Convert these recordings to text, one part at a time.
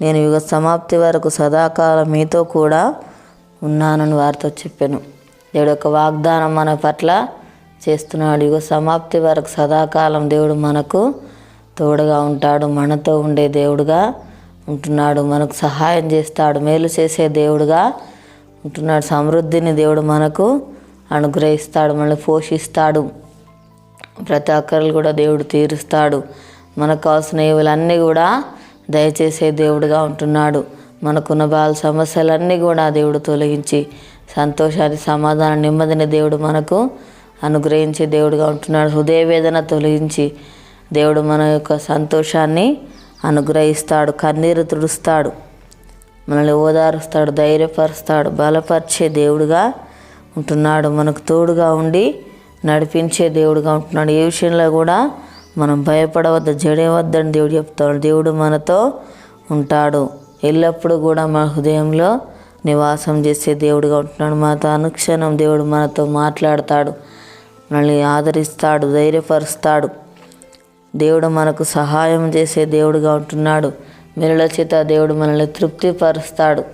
నేను యుగ సమాప్తి వరకు సదాకాలం మీతో కూడా ఉన్నానని వారితో చెప్పాను. దేవుడు యొక్క వాగ్దానం మన పట్ల చేస్తున్నాడు. యుగ సమాప్తి వరకు సదాకాలం దేవుడు మనకు తోడుగా ఉంటాడు. మనతో ఉండే దేవుడుగా ఉంటున్నాడు. మనకు సహాయం చేస్తాడు. మేలు చేసే దేవుడుగా ఉంటున్నాడు. సమృద్ధిని దేవుడు మనకు అనుగ్రహిస్తాడు. మనల్ని పోషిస్తాడు. ప్రతి ఒక్కరు కూడా దేవుడు తీరుస్తాడు. మనకు కావాల్సిన ఇవులన్నీ కూడా దయచేసే దేవుడుగా ఉంటున్నాడు. మనకున్న బాల సమస్యలన్నీ కూడా దేవుడు తొలగించి సంతోషాన్ని సమాధానం నెమ్మదిని దేవుడు మనకు అనుగ్రహించే దేవుడుగా ఉంటున్నాడు. హృదయ వేదన తొలగించి దేవుడు మన యొక్క సంతోషాన్ని అనుగ్రహిస్తాడు కన్నీరు తుడుస్తాడు మనల్ని ఓదారుస్తాడు ధైర్యపరుస్తాడు బలపరిచే దేవుడుగా ఉంటున్నాడు. మనకు తోడుగా ఉండి నడిపించే దేవుడుగా ఉంటున్నాడు. ఏ విషయంలో కూడా మనం భయపడవద్దు జడేవద్దని దేవుడు చెప్తాడు. దేవుడు మనతో ఉంటాడు. ఎల్లప్పుడూ కూడా మన హృదయంలో నివాసం చేసే దేవుడుగా ఉంటున్నాడు. మనతో అనుక్షణం దేవుడు మనతో మాట్లాడతాడు. మనల్ని ఆదరిస్తాడు ధైర్యపరుస్తాడు. దేవుడు మనకు సహాయం చేసే దేవుడుగా ఉంటున్నాడు. మెరుల చేత దేవుడు మనల్ని తృప్తిపరుస్తాడు.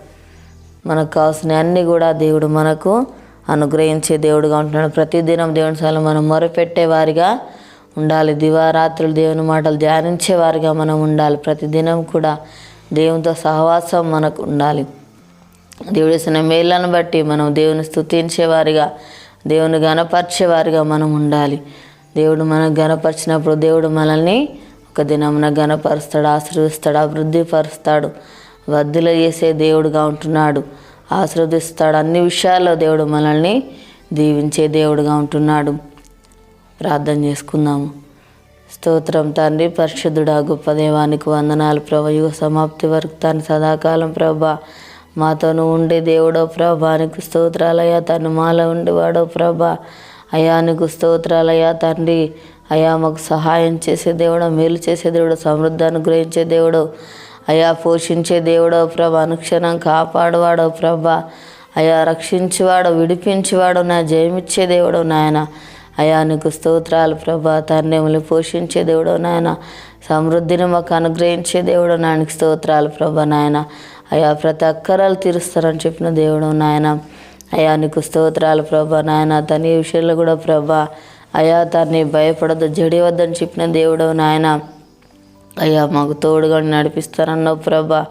మనకు కావాల్సిన అన్నీ కూడా దేవుడు మనకు అనుగ్రహించే దేవుడుగా ఉంటున్నాడు. ప్రతిదినం దేవుని సార్లు మనం మొరపెట్టే వారిగా ఉండాలి. దివారాత్రులు దేవుని మాటలు ధ్యానించే వారిగా మనం ఉండాలి. ప్రతిదినం కూడా దేవునితో సహవాసం మనకు ఉండాలి. దేవుడు చేసిన మేళ్ళను బట్టి మనం దేవుని స్థుతించేవారిగా దేవుని గణపరిచేవారిగా మనం ఉండాలి. దేవుడు మనకు గణపరిచినప్పుడు దేవుడు మనల్ని ఒక దినమున గణపరుస్తాడు ఆశీర్వదిస్తాడు అభివృద్ధిపరుస్తాడు. వద్దుల చేసే దేవుడుగా ఉంటున్నాడు. ఆశీర్వదిస్తాడు. అన్ని విషయాల్లో దేవుడు మనల్ని దీవించే దేవుడుగా ఉంటున్నాడు. ప్రార్థన చేసుకుందాము స్తోత్రం తండ్రి పరిశుద్ధుడా గొప్ప దేవానికి వందనాలు ప్రభ. యుగ సమాప్తి వరకు తను సదాకాలం ప్రభ. మాతోను ఉండే దేవుడో ప్రభానికి స్తోత్రాలయ్యా తను మాలో ఉండేవాడో ప్రభ. అయానికి స్తోత్రాలయ్యా తండ్రి. అయా మాకు సహాయం చేసే దేవుడు మేలు చేసే దేవుడు సమృద్ధి అనుగ్రహించే దేవుడు అయా పోషించే దేవుడో ప్రభ. అనుక్షణం కాపాడువాడో ప్రభ. అయా రక్షించేవాడు విడిపించేవాడు నా జయమిచ్చే దేవుడు నాయన. అయా నీకు స్తోత్రాలు ప్రభా. తండ్రిములు పోషించే దేవుడు నాయన. సమృద్ధిని మాకు అనుగ్రహించే దేవుడు నాయనకి స్తోత్రాలు ప్రభా నాయన. అయా ప్రతి అక్కరాలు తీరుస్తారని చెప్పిన దేవుడు నాయన. అయా నీకు స్తోత్రాలు ప్రభా నాయన. తన ఈ విషయంలో కూడా ప్రభా అయా తన్ని భయపడదు జడివద్దని చెప్పిన దేవుడు నాయన. అయ్యా మాకు తోడుగా నడిపిస్తానన్నావు ప్రభా.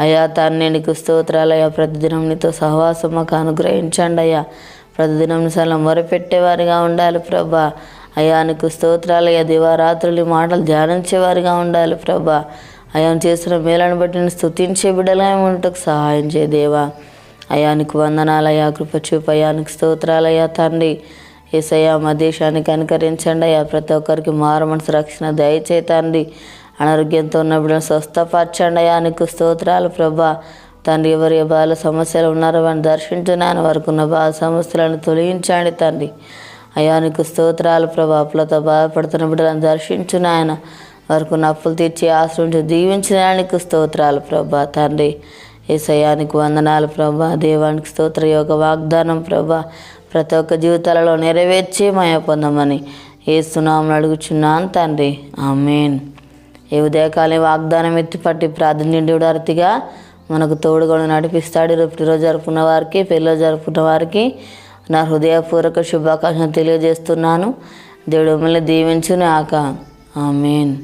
అయ్యా తాన్ని నీకు స్తోత్రాలు అయ్యా. ప్రతిదినం నీతో సహవాసం మాకు అనుగ్రహించండి అయ్యా. ప్రతిదినం సలం మొరపెట్టేవారిగా ఉండాలి ప్రభా. అయానికి నీకు స్తోత్రాలు దివారాత్రులు మాటలు ధ్యానించేవారిగా ఉండాలి ప్రభా. అయ్యా చేసిన మేలను బట్టి నేను స్తుతించే బిడ్డలుగా సహాయం చేయ దేవా. అయ్యా వందనాలయ్యా కృప చూపు అయానికి స్తోత్రాలయ్యా తండ్రి. ఏసయ్యా మా దేశానికి అనుకరించండి అయ్యా ప్రతి ఒక్కరికి మారు మనసు రక్షణ దయచేతండి అనారోగ్యంతో ఉన్న బిడ్డను స్వస్థపరచండి అయ్యా స్తోత్రాలు ప్రభా. తండ్రి ఎవరి బాల సమస్యలు ఉన్నారో వాడిని దర్శించున్నాను వారికి ఉన్న బాల సమస్యలను తొలగించండి తండ్రి. అయ్యా నీకు స్తోత్రాలు ప్రభా. అప్పులతో బాధపడుతున్న బిడ్డలను దర్శించు నాయన వరకు అప్పులు తీర్చి ఆశ్రయించి దీవించిన నీకు స్తోత్రాలు ప్రభా తండ్రి. ఏసయానికి వందనాలు ప్రభా. దేవానికి స్తోత్ర యోగ వాగ్దానం ప్రభా. ప్రతి ఒక్క జీవితాలలో నెరవేర్చి మాయ పొందమని ఏస్తున్నామని అడుగుచున్నాను తండ్రి. ఆమెన్. ఏ ఉదయకాలం వాగ్దానం ఎత్తి పట్టి ప్రార్థన అరతిగా మనకు తోడుగా నడిపిస్తాడు. రేపు రోజు జరుపుకున్న వారికి పెళ్ళి జరుపుకున్న వారికి నా హృదయపూర్వక శుభాకాంక్షలు తెలియజేస్తున్నాను. దేవుడు మిమ్మల్ని దీవించును ఆక ఆమెన్.